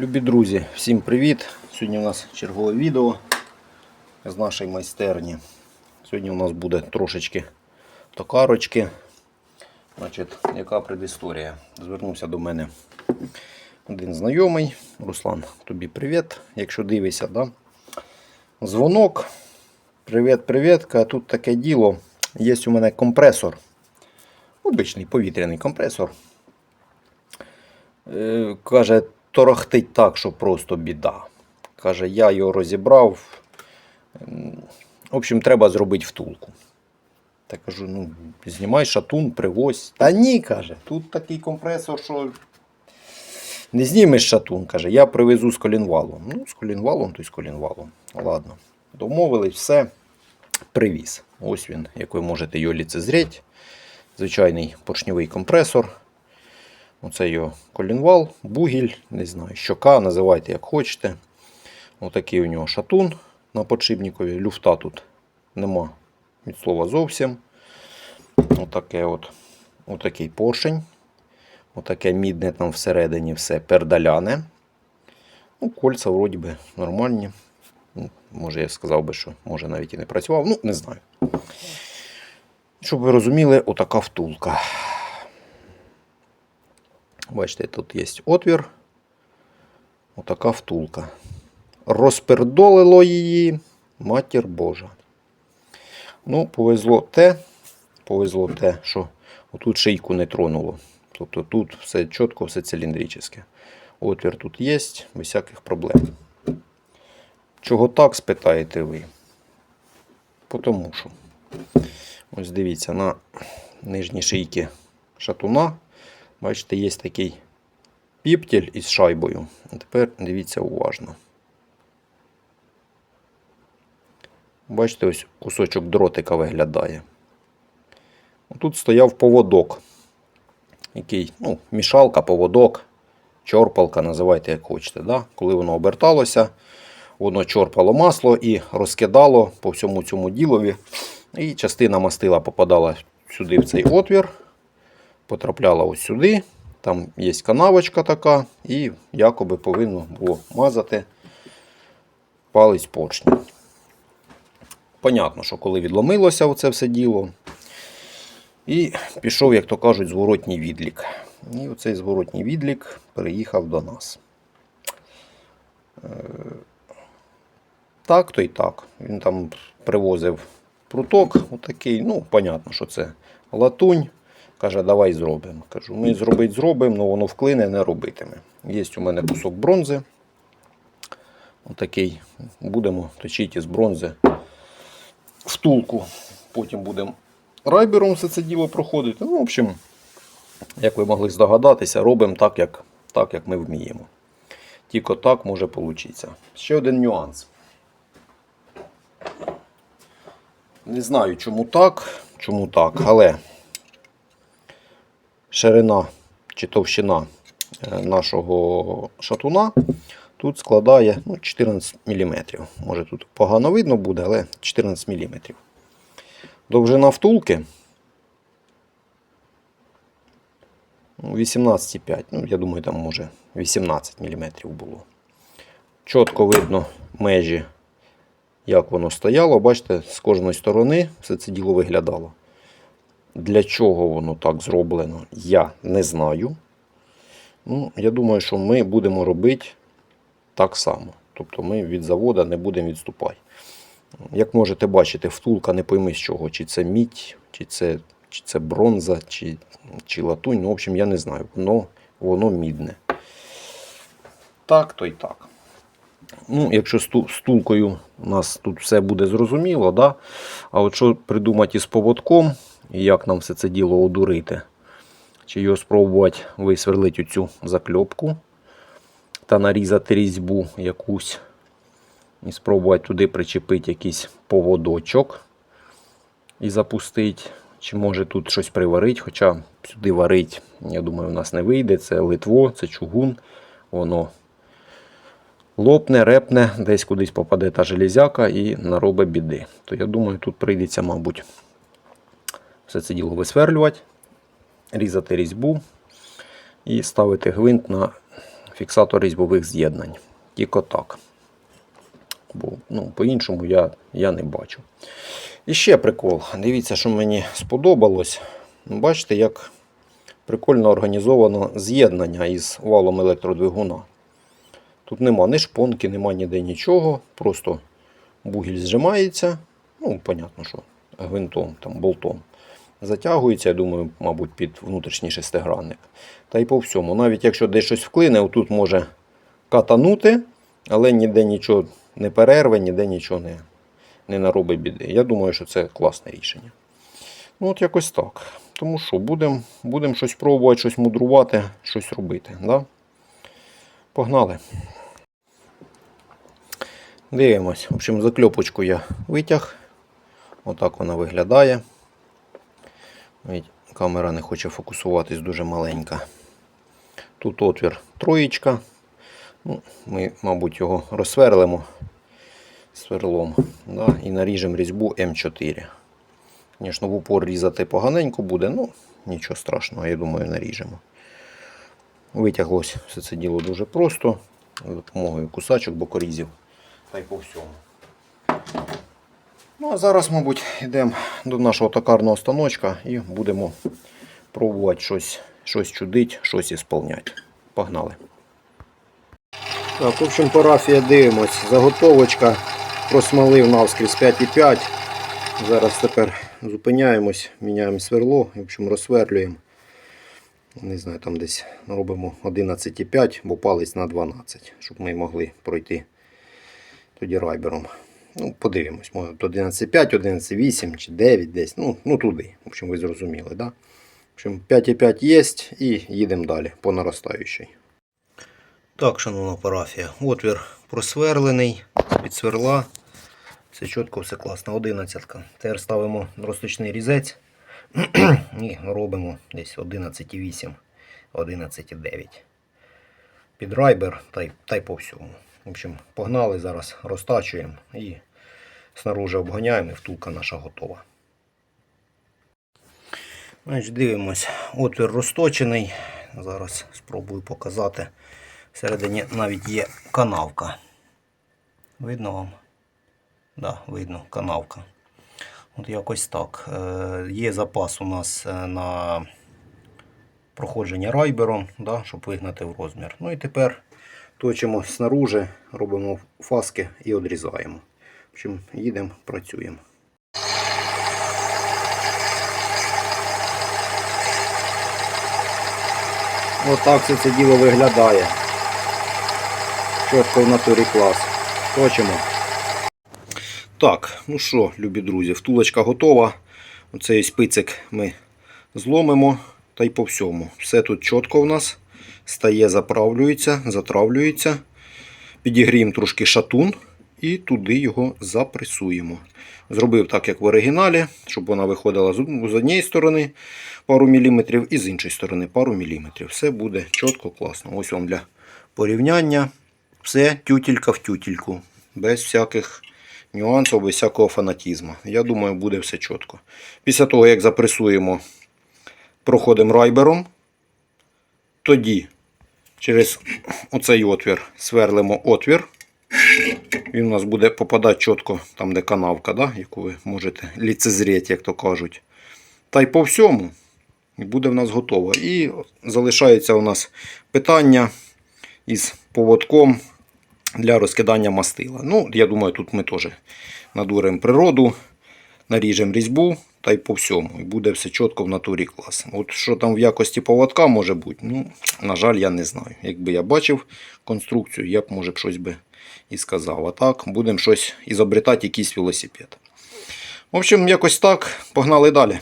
Любі друзі, всім привіт! Сьогодні у нас чергове відео з нашої майстерні. Сьогодні у нас буде трошечки токарочки. Значить, яка предісторія? Звернувся до мене один знайомий. Руслан, тобі привіт. Якщо дивишся, да? дзвонок. Привіт, привіт. Тут таке діло. Є у мене компресор. Обичний повітряний компресор. Е, Каже, торохтить так, що просто біда. Каже, я його розібрав. В общем, треба зробити втулку. Та кажу, ну, знімай шатун, привозь. Та ні, каже, тут такий компресор, що не знімеш шатун, каже, я привезу з колінвалом. Ну, з колінвалом, то й з колінвалом. Ладно. Домовились, все. Привіз. Ось він, як ви можете його ліцезріти. Звичайний поршньовий компресор. Оце його колінвал, бугіль, не знаю, щока, називайте як хочете. Отакий у нього шатун на подшипникові. Люфта тут нема від слова зовсім. Отаке от, отакий поршень. Отаке мідне там всередині все пердаляне. Ну, кольця вроді би нормальні. Ну, Може, я сказав би, що може навіть і не працював. Ну, не знаю. Щоб ви розуміли, отака втулка. Бачите, тут є отвір. Отака втулка. Розпердолило її матір Божа. Ну, повезло те, повезло те, що отут шийку не тронуло. Тобто тут все чітко, все циліндричне. Отвір тут є, без всяких проблем. Чого так, спитаєте ви? Тому що, ось дивіться, на нижній шийці шатуна Бачите, є такий піптіль із шайбою. А тепер дивіться уважно. Бачите, ось кусочок дротика виглядає. Тут стояв поводок. Який, ну, мішалка, поводок, чорпалка, називайте як хочете. Да? Коли воно оберталося, воно чорпало масло і розкидало по всьому цьому ділові. І частина мастила попадала сюди в цей отвір потрапляла ось сюди. Там є канавочка така, і якоби повинно було мазати палець поршня. Понятно, що коли відломилося оце все діло, і пішов, як то кажуть, зворотній відлік. І оцей зворотній відлік переїхав до нас. Е, Так, то й так. Він там привозив пруток, отакий, ну, понятно, що це латунь. Каже, давай зробимо. Кажу, ми зробити зробимо, але воно вклине, не робитиме. Є у мене кусок бронзи. Отакий. Будемо точити із бронзи втулку. Потім будемо райбером все це діло проходити. Ну, в общем, як ви могли здогадатися, робимо так, як, так, як ми вміємо. Тільки так може вийти. Ще один нюанс. Не знаю, чому так, чому так, але ширина чи товщина е, нашого шатуна тут складає ну, 14 мм. Може тут погано видно буде, але 14 мм. Довжина втулки ну, 18,5. Ну, я думаю, там може 18 мм було. Чітко видно межі, як воно стояло. Бачите, з кожної сторони все це діло виглядало. Для чого воно так зроблено, я не знаю. Ну, Я думаю, що ми будемо робити так само. Тобто ми від заводу не будемо відступати. Як можете бачити, втулка не пойми з чого, чи це мідь, чи це чи це бронза, чи чи латунь. Ну, в общем, я не знаю. Воно, воно мідне. Так, то й так. Ну, Якщо з тулкою у нас тут все буде зрозуміло, да? а от що придумати із поводком, і як нам все це діло одурити, чи його спробувати висверлити цю закльопку та нарізати різьбу якусь, і спробувати туди причепити якийсь поводочок і запустити. Чи може тут щось приварити, хоча сюди варить, я думаю, у нас не вийде. Це литво, це чугун, воно лопне, репне, десь кудись попаде та железяка і наробить біди. То я думаю, тут прийдеться, мабуть, все це діло висверлювати, різати різьбу і ставити гвинт на фіксатор різьбових з'єднань. Тільки так. Бо ну, по-іншому я, я не бачу. І ще прикол. Дивіться, що мені сподобалось. Бачите, як прикольно організовано з'єднання із валом електродвигуна. Тут нема ні шпонки, нема ніде нічого. Просто бугіль зжимається. Ну, понятно, що гвинтом, там, болтом. Затягується, я думаю, мабуть, під внутрішній шестигранник. Та й по всьому. Навіть якщо десь щось вклине, тут може катанути, але ніде нічого не перерве, ніде нічого не, не наробить біди. Я думаю, що це класне рішення. Ну, от якось так. Тому що будемо будем щось пробувати, щось мудрувати, щось робити. Да? Погнали. Дивимось. В общем, закльопочку я витяг. Отак вона виглядає. Навіть Камера не хоче фокусуватись дуже маленька. Тут отвір троєчка. Ну, ми, мабуть, його розсверлимо сверлом да, і наріжемо різьбу М4. Звісно, в упор різати поганенько буде, ну нічого страшного, я думаю, наріжемо. Витяглось все це діло дуже просто, за допомогою кусачок, бокорізів та й по всьому. Ну, а зараз, мабуть, йдемо до нашого токарного станочка і будемо пробувати щось, щось чудить, щось ісполняти. Погнали. Так, в общем, парафія дивимось. Заготовочка просмалив навскрізь 5,5. Зараз тепер зупиняємось, міняємо сверло, в общем, розсверлюємо. Не знаю, там десь робимо 11,5, бо палець на 12, щоб ми могли пройти тоді райбером. Ну, подивимось, може 11,5, 11,8 чи 9 десь. Ну, ну туди. В общем, ви зрозуміли, да? В общем, 5,5 є і їдемо далі по наростаючій. Так, шановна парафія, отвір просверлений з-під сверла. Все чітко, все класно. 11. Тепер ставимо розточний різець і робимо десь 11,8, 11,9. Під райбер та й, та й по всьому. В общем, погнали зараз, розтачуємо і снаружи обганяємо, і втулка наша готова. Значить, дивимось, отвір розточений. Зараз спробую показати. Всередині навіть є канавка. Видно вам? Да, видно, канавка. От якось так. Е, Є запас у нас е, на проходження райбером, да, щоб вигнати в розмір. Ну і тепер точимо снаружи, робимо фаски і одрізаємо. В общем, їдемо, працюємо. Отак все це діло виглядає. Чітко в натурі клас. Точимо. Так, ну що, любі друзі, втулочка готова. Оцей спицик ми зломимо та й по всьому. Все тут чітко в нас. Стає, заправлюється, затравлюється. Підігріємо трошки шатун і туди його запресуємо. Зробив так, як в оригіналі, щоб вона виходила з однієї сторони пару міліметрів і з іншої сторони пару міліметрів. Все буде чітко, класно. Ось вам для порівняння. Все тютілька в тютільку. Без всяких нюансів, без всякого фанатізму. Я думаю, буде все чітко. Після того, як запресуємо, проходимо райбером. Тоді через оцей отвір сверлимо отвір. Він у нас буде попадати чітко там, де канавка, да, яку ви можете ліцезріти, як то кажуть. Та й по всьому буде в нас готово. І залишається у нас питання із поводком для розкидання мастила. Ну, я думаю, тут ми теж надуримо природу, наріжемо різьбу та й по всьому. І буде все чітко в натурі клас. От що там в якості поводка може бути, ну, на жаль, я не знаю. Якби я бачив конструкцію, я б може щось би і сказав. А так, будемо щось ізобретати, якийсь велосипед. В общем, якось так. Погнали далі.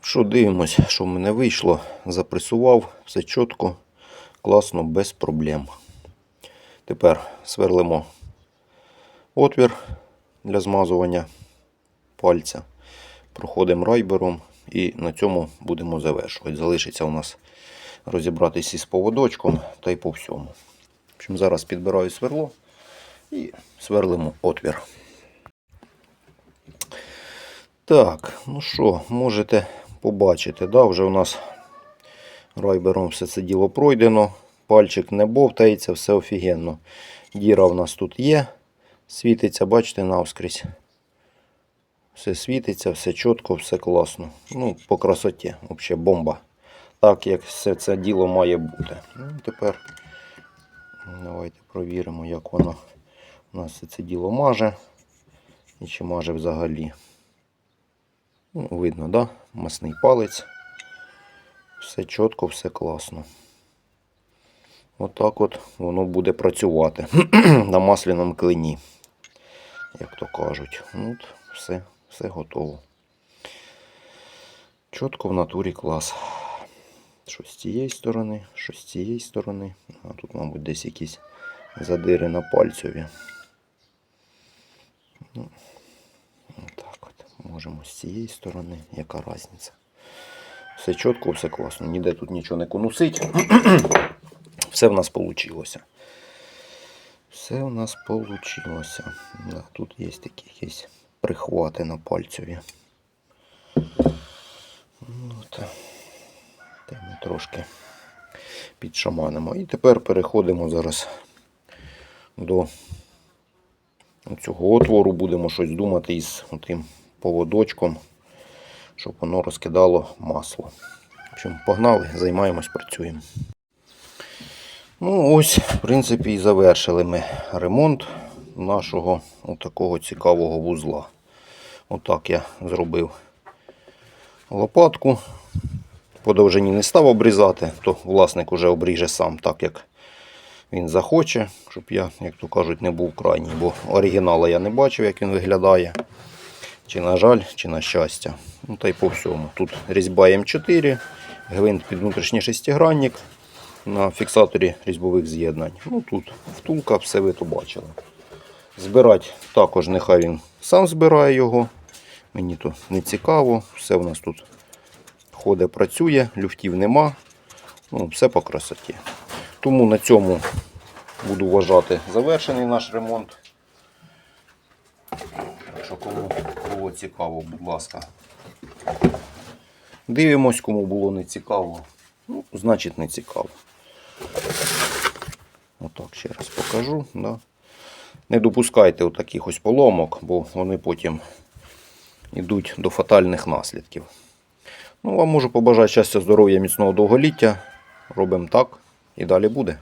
Що дивимось, що в мене вийшло. Запресував, все чітко, класно, без проблем. Тепер сверлимо отвір для змазування пальця. Проходимо райбером і на цьому будемо завершувати. Залишиться у нас розібратися із поводочком та й по всьому. В зараз підбираю сверло і сверлимо отвір. Так, ну що, можете побачити, да, вже у нас райбером все це діло пройдено. пальчик не бовтається, все офігенно. Діра в нас тут є. Світиться, бачите, навскрізь. Все світиться, все чітко, все класно. Ну, по красоті, взагалі бомба. Так, як все це діло має бути. Ну, тепер давайте провіримо, як воно у нас все це діло маже. І чи маже взагалі. Ну, видно, да? Масний палець. Все чітко, все класно. Отак от воно буде працювати на масляному клині, як то кажуть. От, все, все готово. Чітко в натурі клас. Що з цієї сторони, що з цієї сторони. А тут, мабуть, десь якісь задири на пальцеві. Ну, отак от. Можемо з цієї сторони, яка різниця. Все чітко, все класно. Ніде тут нічого не конусить. Все в нас вийшло. Все в нас вийшло. Да, тут є такі якісь прихвати на пальцеві. Ну, та, та ми трошки підшаманимо. І тепер переходимо зараз до цього отвору. Будемо щось думати із тим поводочком, щоб воно розкидало масло. В общем, погнали, займаємось, працюємо. Ну, ось, в принципі, і завершили ми ремонт нашого такого цікавого вузла. Отак я зробив лопатку. По довжині не став обрізати, то власник уже обріже сам так, як він захоче, щоб я, як то кажуть, не був крайній, бо оригінала я не бачив, як він виглядає. Чи на жаль, чи на щастя. Ну та й по всьому. Тут різьба М4, гвинт під внутрішній шестигранник на фіксаторі різьбових з'єднань. Ну тут втулка, все ви то бачили. Збирати також нехай він сам збирає його. Мені то не цікаво. Все в нас тут ходить, працює, люфтів нема. Ну, все по красоті. Тому на цьому буду вважати завершений наш ремонт. Якщо кому було цікаво, будь ласка. Дивимось, кому було не цікаво. Ну, значить не цікаво. Отак ще раз покажу. Да. Не допускайте отаких таких ось поломок, бо вони потім йдуть до фатальних наслідків. Ну, вам можу побажати щастя, здоров'я, міцного довголіття. Робимо так і далі буде.